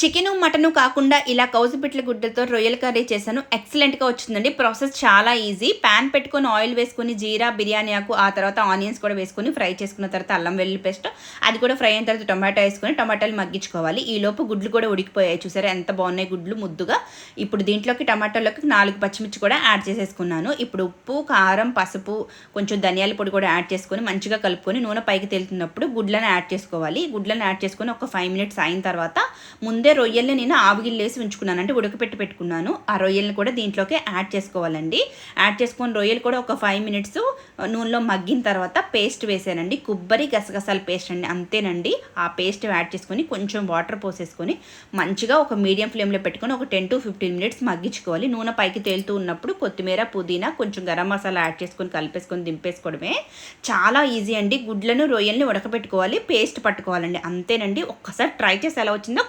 Chicken mutton కాకుండా ఇలా కౌజుపిట్ల గుడ్డతో రొయ్యల కర్రీ చేశాను. ఎక్సలెంట్గా వచ్చిందండి. ప్రాసెస్ చాలా ఈజీ ప్యాన్ పెట్టుకొని ఆయిల్ వేసుకొని జీరా బిర్యానీ ఆకు ఆ తర్వాత ఆనియన్స్ కూడా వేసుకొని ఫ్రై చేసుకున్న తర్వాత అల్లం వెల్లుల్లి పేస్ట్ అది కూడా ఫ్రై అయిన తర్వాత టొమాటో వేసుకొని టమాటాలు మగ్గించుకోవాలి. ఈ లోపు గుడ్లు కూడా ఉడికిపోయాయి. చూసారా ఎంత బాగున్నాయి గుడ్లు ముద్దుగా. ఇప్పుడు దీంట్లోకి టమాటాలోకి నాలుగు పచ్చిమిర్చి కూడా యాడ్ చేసేసుకున్నాను. ఇప్పుడు ఉప్పు కారం పసుపు కొంచెం ధనియాల పొడి కూడా యాడ్ చేసుకొని మంచిగా కలుపుకొని నూనె పైకి తేలుతున్నప్పుడు గుడ్లను యాడ్ చేసుకోవాలి. గుడ్లను యాడ్ చేసుకొని ఒక ఫైవ్ మినిట్స్ అయిన తర్వాత ముందే రొయ్యల్ని నేను ఆవిగిల్లేసి ఉంచుకున్నాను. అంటే ఉడకపెట్టి పెట్టుకున్నాను. ఆ రొయ్యల్ని కూడా దీంట్లోకి యాడ్ చేసుకోవాలండి. యాడ్ చేసుకొని రొయ్యలు కూడా ఒక ఫైవ్ మినిట్స్ నూనెలో మగ్గిన తర్వాత పేస్ట్ వేసానండి. కొబ్బరి గసగసాల పేస్ట్ అండి. అంతేనండి. ఆ పేస్ట్ యాడ్ చేసుకొని కొంచెం వాటర్ పోసేసుకొని మంచిగా ఒక మీడియం ఫ్లేమ్లో పెట్టుకొని ఒక టెన్ టు ఫిఫ్టీన్ మినిట్స్ మగ్గించుకోవాలి. నూనె పైకి తేలుతూ ఉన్నప్పుడు కొత్తిమీర పుదీనా కొంచెం గరం మసాలా యాడ్ చేసుకొని కలిపేసుకొని దింపేసుకోవడమే చాలా ఈజీ అండి. గుడ్లను రొయ్యల్ని ఉడకబెట్టుకోవాలి పేస్ట్ పట్టుకోవాలండి. అంతేనండి. ఒక్కసారి ట్రై చేసి ఎలా వచ్చిందో